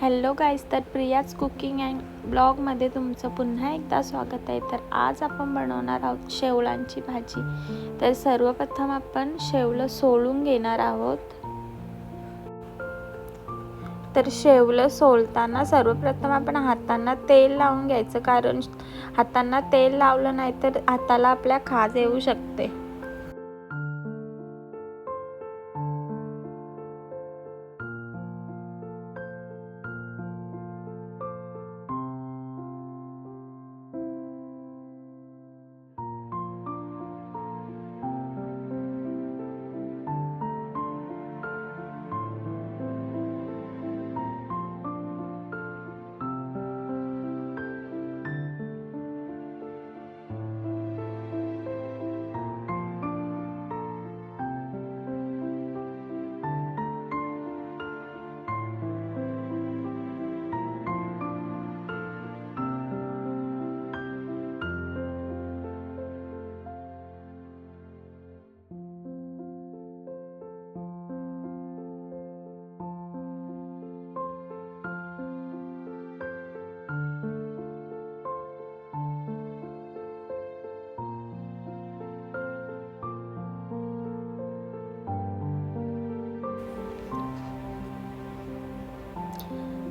Hello guys तर Priya's cooking and ब्लॉगमध्ये तुमचं पुन्हा एकदा स्वागत आहे. तर आज आपण बनवणार आहोत शेवळांची भाजी. तर सर्वप्रथम आपण शेवलं सोलून घेणार आहोत. तर शेवलं सोलताना सर्वप्रथम आपण हातांना तेल लावून घ्यायचं कारण हातांना तेल लावलं नाही तर हाताला आपल्या खाज येऊ शकते.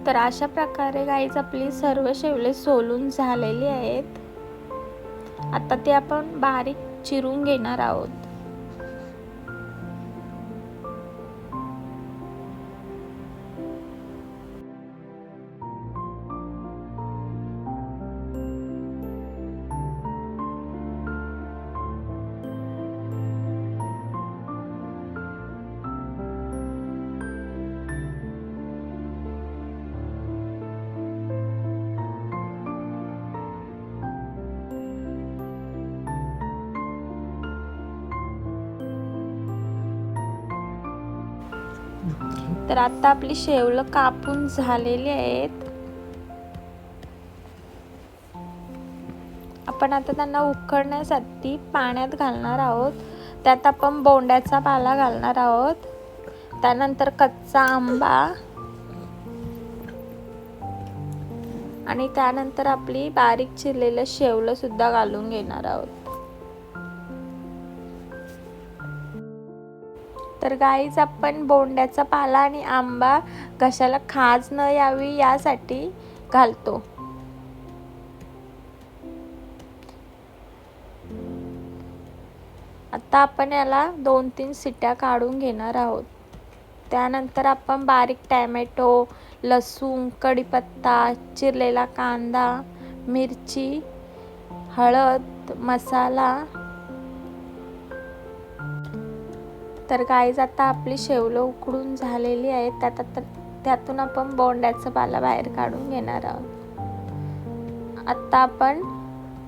तर अशा प्रकारे गाईज आपली सर्व शेवले सोलून झालेली आहेत. आता ते आपण बारीक चिरून घेणार आहोत. तर आता आपली शेवलं कापून झालेली आहेत. आपण आता त्यांना उकडण्यासाठी पाण्यात घालणार आहोत. त्यात आपण बोंड्याचा पाला घालणार आहोत. त्यानंतर कच्चा आंबा. आणि त्यानंतर आपली बारीक चिरलेलं शेवलं सुद्धा घालून घेणार आहोत. तर गाईज आपण बोंड्याचा पाला आणि आंबा घशाला खाज न यावी यासाठी घालतो. आता आपण याला दोन तीन सिट्या काढून घेणार आहोत. त्यानंतर आपण बारीक टॅमॅटो लसूण कढीपत्ता चिरलेला कांदा मिरची हळद मसाला तर गाईज आता आपली शेवलं उकडून झालेली आहे त्यात आता त्यातून आपण बोंड्याचं पाला बाहेर काढून घेणार आहोत. आत्ता आपण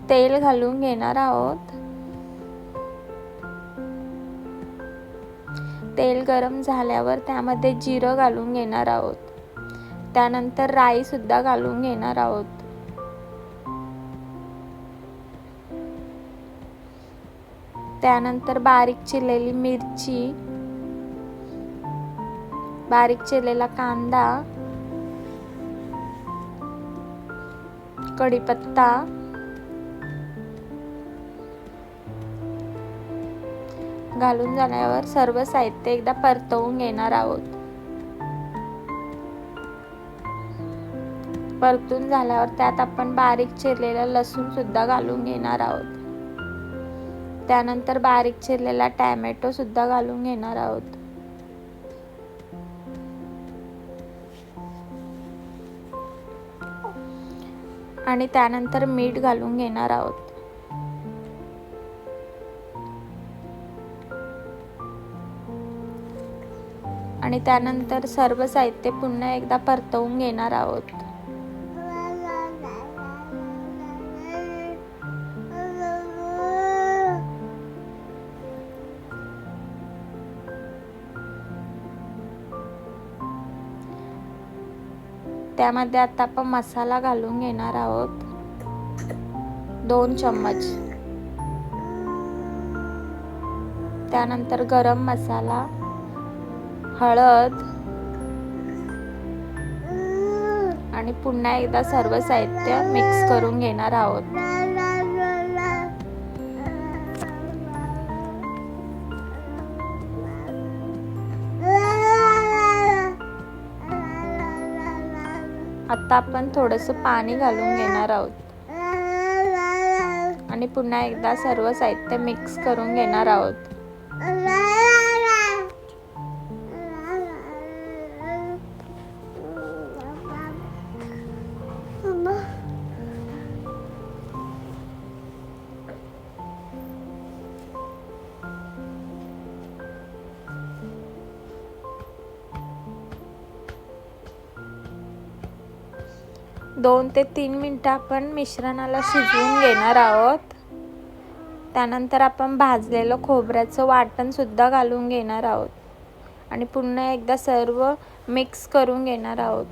तेल घालून घेणार आहोत. तेल गरम झाल्यावर त्यामध्ये जिरं घालून घेणार आहोत. त्यानंतर राई सुद्धा घालून घेणार आहोत. त्यानंतर बारीक चिरलेली मिरची बारीक चिरलेला कांदा कढीपत्ता घालून झाल्यावर सर्व साहित्य एकदा परतवून घेणार आहोत. परतून झाल्यावर त्यात आपण बारीक चिरलेला लसूण सुद्धा घालून घेणार आहोत. त्यानंतर बारीक चिरलेला टॅमॅटो सुद्धा घालून घेणार आहोत. आणि त्यानंतर मीठ घालून घेणार आहोत. आणि त्यानंतर सर्व साहित्य पुन्हा एकदा परतवून घेणार आहोत. त्यामध्ये आता आपण मसाला घालून घेणार आहोत. दोन चम्मच. त्यानंतर गरम मसाला हळद आणि पुन्हा एकदा सर्व साहित्य मिक्स करून घेणार आहोत. आता आपण थोडंसं पाणी घालून घेणार आहोत. आणि पुन्हा एकदा सर्व साहित्य मिक्स करून घेणार आहोत. दोन ते तीन मिनटं आपण मिश्रणाला शिजवून घेणार आहोत. त्यानंतर आपण भाजलेलं खोबऱ्याचं वाटणसुद्धा घालून घेणार आहोत. आणि पुन्हा एकदा सर्व मिक्स करून घेणार आहोत.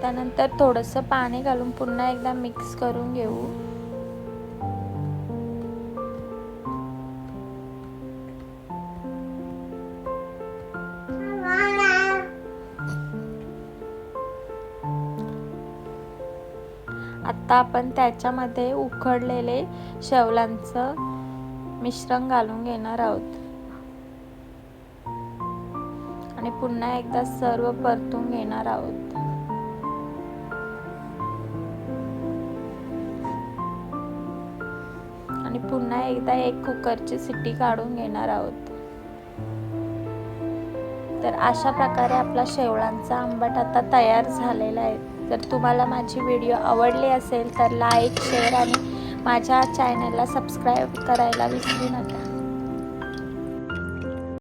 त्यानंतर थोडंसं पाणी घालून पुन्हा एकदा मिक्स करून घेऊ. आत्ता आपण त्याच्यामध्ये उकडलेले शेवलांचं मिश्रण घालून घेणार आहोत. आणि पुन्हा एकदा सर्व परतून घेणार आहोत. आणि पुन्हा एकदा एक कुकरची सिटी काढून घेणार आहोत. तर अशा प्रकारे आपला शेवळांचा आंबट आता तयार झालेला आहे. जर तुम्हाला माझी व्हिडिओ आवडली असेल तर लाईक शेअर आणि माझ्या चॅनलला सबस्क्राईब करायला विसरू नका.